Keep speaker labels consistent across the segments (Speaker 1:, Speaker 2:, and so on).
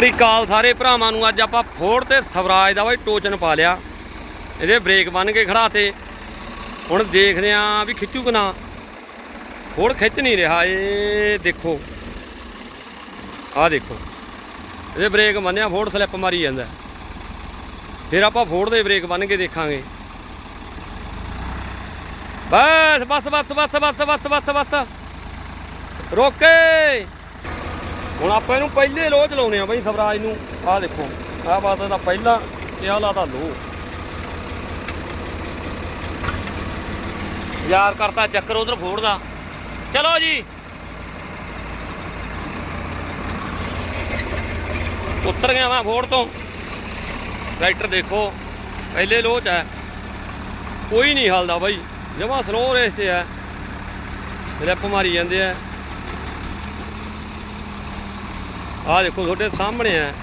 Speaker 1: ਸ੍ਰੀ ਅਕਾਲ ਸਾਰੇ ਭਰਾਵਾਂ ਨੂੰ। ਅੱਜ ਆਪਾਂ ਫੋੜ ਤੇ ਸਵਰਾਜ ਦਾ ਬਾਈ ਟੋਚਨ ਪਾ ਲਿਆ। ਇਹਦੇ ਬ੍ਰੇਕ ਬੰਨ ਕੇ ਖੜਾਤੇ ਹੁਣ ਦੇਖਦੇ ਆਂ ਵੀ ਖਿੱਚੂ ਕਿ ਨਾ। ਫੋੜ ਖਿੱਚ ਨਹੀਂ ਰਿਹਾ। ਇਹ ਦੇਖੋ। ਆਹ ਦੇਖੋ। ਇਹਦੇ ਬ੍ਰੇਕ ਬੰਨਿਆ ਫੋੜ ਸਲਿੱਪ ਮਾਰੀ ਜਾਂਦਾ। ਫਿਰ ਆਪਾਂ ਫੋੜ ਦੇ ਬ੍ਰੇਕ ਬੰਨ ਕੇ ਦੇਖਾਂਗੇ। ਬਸ ਬਸ ਬਸ ਬਸ ਬਸ ਬਸ ਬਸ ਬਸ। ਰੋਕੇ। ਹੁਣ ਆਪਾਂ ਇਹਨੂੰ ਪਹਿਲੇ ਲੋਹ ਚਲਾਉਣੇ ਆ ਬਈ ਸਵਰਾਜ ਨੂੰ। ਆਹ ਦੇਖੋ, ਆਹ ਬਾਤ ਦਾ ਪਹਿਲਾ ਤੇ ਆਹ ਲਾਤਾ ਲੋਹ ਯਾਰ ਕਰਤਾ ਚੱਕਰ ਉਧਰ ਫੋੜਦਾ। ਚਲੋ ਜੀ। ਉੱਤਰ ਗਿਆ ਮੈਂ ਫੋੜ ਤੋਂ। ਟਰੈਕਟਰ ਦੇਖੋ, ਪਹਿਲੇ ਲੋਹ ਚ ਹੈ। ਕੋਈ ਨਹੀਂ ਹਲਦਾ ਬਾਈ। ਜਮਾ ਸਲੋ ਰੇਸ ਤੇ ਹੈ। ਰਿਪ ਮਾਰੀ ਜਾਂਦੇ ਆ। ਆਹ ਦੇਖੋ ਤੁਹਾਡੇ ਸਾਹਮਣੇ ਹੈ।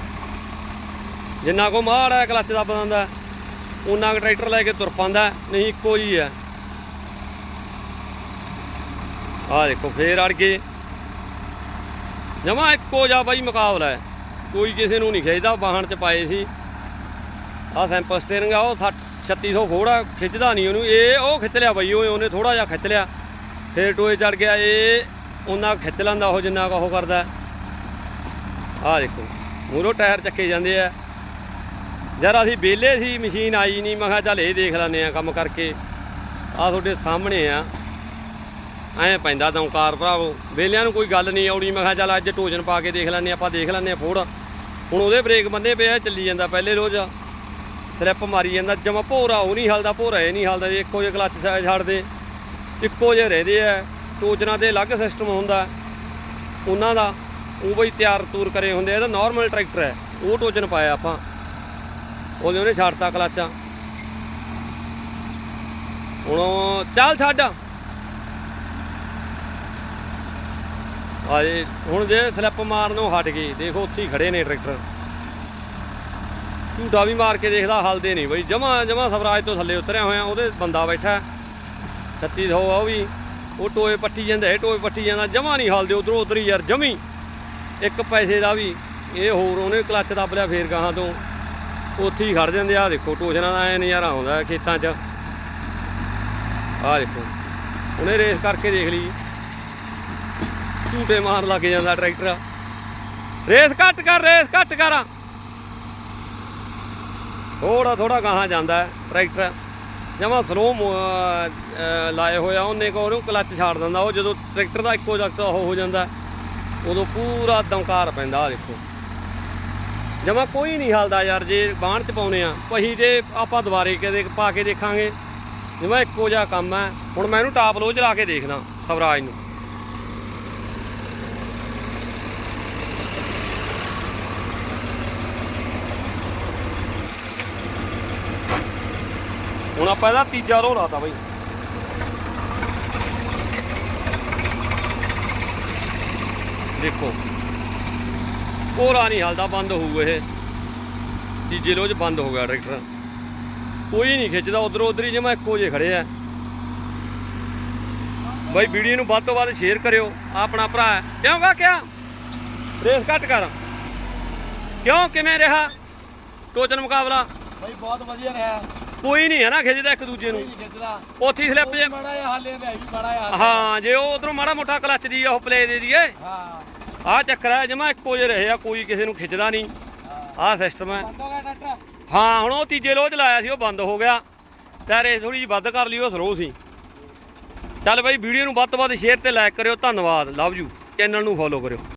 Speaker 1: ਜਿੰਨਾ ਕੋ ਮਾੜ ਹੈ, ਕਲੱਚ ਦਾ ਬੰਦਾ ਉਹਨਾਂ ਕੁ ਟਰੈਕਟਰ ਲੈ ਕੇ ਤੁਰ ਪਾਂਦਾ ਨਹੀਂ ਇੱਕੋ ਹੀ ਹੈ। ਆਹ ਦੇਖੋ, ਫੇਰ ਅੜ ਗਏ। ਜਮਾ ਇੱਕੋ ਜਿਹਾ ਬਾਈ ਮੁਕਾਬਲਾ ਹੈ। ਕੋਈ ਕਿਸੇ ਨੂੰ ਨਹੀਂ ਖਿੱਚਦਾ ਵਾਹਣ ਚ ਪਾਏ ਸੀ। ਆਹ ਸੈਂਪਲ ਸਟੀਅਰਿੰਗ ਆ, ਉਹ 60 3600 ਫੋੜਾ ਖਿੱਚਦਾ ਨਹੀਂ ਉਹਨੂੰ। ਇਹ ਉਹ ਖਿੱਚ ਲਿਆ ਬਾਈ, ਉਹ ਉਹਨੇ ਥੋੜਾ ਜਿਹਾ ਖਿੱਚ ਲਿਆ। ਫੇਰ ਟੋਏ ਚੜ ਗਿਆ, ਇਹ ਉਹਨਾਂ ਖਿੱਚ ਲੈਂਦਾ, ਉਹ ਜਿੰਨਾ ਕੁ ਉਹ ਕਰਦਾ। ਆਹ ਦੇਖੋ ਮੂਰੋ ਟਾਇਰ ਚੱਕੇ ਜਾਂਦੇ ਆ। ਯਾਰ ਅਸੀਂ ਵਿਹਲੇ ਸੀ, ਮਸ਼ੀਨ ਆਈ ਨਹੀਂ, ਮੈਂ ਕਿਹਾ ਚੱਲ ਇਹ ਦੇਖ ਲੈਂਦੇ ਆ ਕੰਮ ਕਰਕੇ। ਆਹ ਤੁਹਾਡੇ ਸਾਹਮਣੇ ਆ। ਐਂ ਪੈਂਦਾ ਦੌਂਕਾਰ ਭਰਾਵੋ, ਵਿਹਲਿਆਂ ਨੂੰ ਕੋਈ ਗੱਲ ਨਹੀਂ ਆਉਣੀ, ਮੈਂ ਕਿਹਾ ਚੱਲ ਅੱਜ ਟੋਜਨ ਪਾ ਕੇ ਦੇਖ ਲੈਂਦੇ ਆਪਾਂ ਦੇਖ ਲੈਂਦੇ ਆ ਫੋੜ। ਹੁਣ ਉਹਦੇ ਬ੍ਰੇਕ ਬੰਨੇ ਪਿਆ ਚੱਲੀ ਜਾਂਦਾ ਪਹਿਲੇ ਰੋਜ਼। ਸਲਿੱਪ ਮਾਰੀ ਜਾਂਦਾ, ਜਮਾ ਭੋਰਾ, ਉਹ ਨਹੀਂ ਹਲਦਾ, ਭੋਰਾ ਇਹ ਨਹੀਂ ਹਲਦਾ, ਜੇ ਇੱਕੋ ਜਿਹਾ ਕਲੱਚ ਛ- ਛੱਡਦੇ, ਇੱਕੋ ਜਿਹੇ ਰਹਿੰਦੇ ਆ। ਟੋਜਨਾਂ ਦੇ ਅਲੱਗ ਸਿਸਟਮ ਹੁੰਦਾ, ਉਹਨਾਂ ਦਾ। ਉਹ ਬਈ ਤਿਆਰ ਤੂਰ ਕਰੇ ਹੁੰਦੇ ਇਹਦਾ ਨਾਰਮਲ ਟਰੈਕਟਰ ਹੈ। ਉਹ ਟੋਜਨ ਪਾਇਆ ਆਪਾਂ। ਉਹਦੇ ਉਹਨੇ ਛੱਡਤਾ ਕਲਾਚਾਂ। ਹੁਣ ਚੱਲ ਛੱਡ। ਆਏ, ਹੁਣ ਜੇ ਸਲਿੱਪ ਮਾਰਨੋਂ ਹਟ ਗਏ ਦੇਖੋ, ਉੱਥੇ ਹੀ ਖੜੇ ਨੇ ਟਰੈਕਟਰ ਝੂਟਾ ਵੀ ਮਾਰ ਕੇ ਦੇਖਦਾ, ਹਲਦੇ ਨਹੀਂ ਬਈ। ਜਮਾ ਜਮਾ ਸਵਰਾਜ ਤੋਂ ਥੱਲੇ ਉਤਰਿਆ ਹੋਇਆ, ਉਹਦੇ ਬੰਦਾ ਬੈਠਾ 3600 ਆ ਉਹ ਵੀ। ਉਹ ਟੋਏ ਪੱਟੀ ਜਾਂਦਾ, ਇਹ ਟੋਏ ਪੱਟੀ ਜਾਂਦਾ। ਜਮਾ ਨਹੀਂ ਹਲਦੇ, ਉਧਰੋਂ ਉਧਰ ਹੀ ਯਾਰ, ਜਮੀ। ਇੱਕ ਪੈਸੇ ਦਾ ਵੀ, ਇਹ ਹੋਰ ਉਹਨੇ ਕਲੱਚ ਦੱਬ ਲਿਆ ਫੇਰ ਗਾਹਾਂ ਤੋਂ। ਉੱਥੇ ਹੀ ਖੜ ਜਾਂਦੇ ਆ ਦੇਖੋ, ਟੋਸ਼ਨਾਂ ਦਾ ਐ ਨਜ਼ਾਰਾ ਆਉਂਦਾ ਖੇਤਾਂ 'ਚ। ਆਹ ਦੇਖੋ, ਉਹਨੇ ਰੇਸ ਕਰਕੇ ਦੇਖ ਲਈ। ਝੂਟੇ ਮਾਰ ਲੱਗ ਜਾਂਦਾ ਟਰੈਕਟਰ। ਰੇਸ ਘੱਟ ਕਰ ਰੇਸ ਘੱਟ ਕਰ। ਥੋੜਾ ਥੋੜਾ ਗਾਹਾਂ ਜਾਂਦਾ ਟਰੈਕਟਰ। ਜਮਾ ਸਲੋ ਲਾਏ ਹੋਇਆ ਉਹਨੇ ਕੋ ਉਹਨੂੰ ਕਲੱਚ ਛਾੜ ਦਿੰਦਾ, ਉਹ ਜਦੋਂ ਟਰੈਕਟਰ ਦਾ ਇੱਕੋ ਜਗਤ ਉਹ ਹੋ ਜਾਂਦਾ ਉਦੋਂ ਪੂਰਾ ਦਮਕਾਰ ਪੈਂਦਾ ਆ ਦੇਖੋ। ਜਮਾ ਕੋਈ ਨਹੀਂ ਹਲਦਾ ਯਾਰ, ਜੇ ਬਾਣ ਚ ਪਾਉਨੇ ਆ। ਪਹੀ ਤੇ ਆਪਾਂ ਦੁਬਾਰੇ ਕਦੇ ਪਾ ਕੇ ਦੇਖਾਂਗੇ। ਜਮਾ ਇੱਕੋ ਜਿਹਾ ਕੰਮ ਹੈ ਹੁਣ ਮੈਂ ਇਹਨੂੰ ਟਾਪ ਲੋ ਚਲਾ ਕੇ ਦੇਖਦਾ, ਸਵਰਾਜ ਨੂੰ। ਹੁਣ ਆਪਾਂ ਇਹਦਾ ਤੀਜਾ ਰੋ ਲਾਤਾ ਬਈ। ਦੇਖੋ। ਕੋਰਾ ਨਹੀਂ ਹਲਦਾ ਬੰਦ ਹੋਊ ਇਹ। ਤੀਜੇ ਰੋਜ਼ ਬੰਦ ਹੋ ਗਿਆ ਟਰੈਕਟਰ। ਕੋਈ ਨਹੀਂ ਖਿੱਚਦਾ ਉਧਰੋਂ ਉਧਰ ਹੀ ਜਮਾ ਇੱਕੋ ਜੇ ਖੜੇ ਆ। ਬਾਈ ਵੀਡੀਓ ਨੂੰ ਵੱਧ ਤੋਂ ਵੱਧ ਸ਼ੇਅਰ ਕਰਿਓ। ਆਪਣਾ ਭਰਾ ਹੈ। ਕਿਉਂ ਗਾ ਕਿਆ? ਰੇਸ ਘੱਟ ਕਰ। ਕਿਉਂ? ਕਿਵੇਂ ਰਿਹਾ? ਟੋਚਨ ਮੁਕਾਬਲਾ?
Speaker 2: ਬਈ ਬਹੁਤ ਵਧੀਆ ਰਿਹਾ।
Speaker 1: ਕੋਈ ਨਹੀਂ ਹੈ ਨਾ ਖਿੱਚਦਾ ਇੱਕ ਦੂਜੇ ਨੂੰ। ਉੱਥੇ ਹੀ ਸਲਿੱਪ ਜੇ
Speaker 2: ਜਿਹਾ ਹਾਲੇ ਤੇ ਵੀ ਬੜਾ ਜਿਹਾ
Speaker 1: ਹਾਂ ਜੇ ਉਹ ਉਧਰੋਂ ਮਾੜਾ ਮੋਟਾ ਕਲੱਚ ਦੀ ਉਹ ਪਲੇ ਦੇ ਦਈਏ।
Speaker 2: ਹਾਂ।
Speaker 1: ਆਹ ਚੱਕਰ ਹੈ ਜਮਾ ਇੱਕੋ ਜਿਹੇ ਰਹੇ ਆ ਕੋਈ ਕਿਸੇ ਨੂੰ ਖਿੱਚਦਾ ਨਹੀਂ। ਆਹ ਸਿਸਟਮ ਹੈ
Speaker 2: ਬੰਦ ਹੋ ਗਿਆ ਟਰੈਕਟਰ?
Speaker 1: ਹਾਂ ਹੁਣ ਉਹ ਤੀਜੇ ਲੋਹ ਚ ਲਾਇਆ ਸੀ ਉਹ ਬੰਦ ਹੋ ਗਿਆ। ਰੇਸ ਥੋੜੀ ਜਿਹੀ ਵੱਧ ਕਰ ਲਈ ਉਹ ਸਲੋ ਸੀ। ਚੱਲ ਬਾਈ ਵੀਡੀਓ ਨੂੰ ਵੱਧ ਤੋਂ ਵੱਧ ਸ਼ੇਅਰ ਤੇ ਲਾਈਕ ਕਰਿਓ ਧੰਨਵਾਦ ਲਵ ਯੂ ਚੈਨਲ ਨੂੰ ਫੋਲੋ ਕਰਿਓ।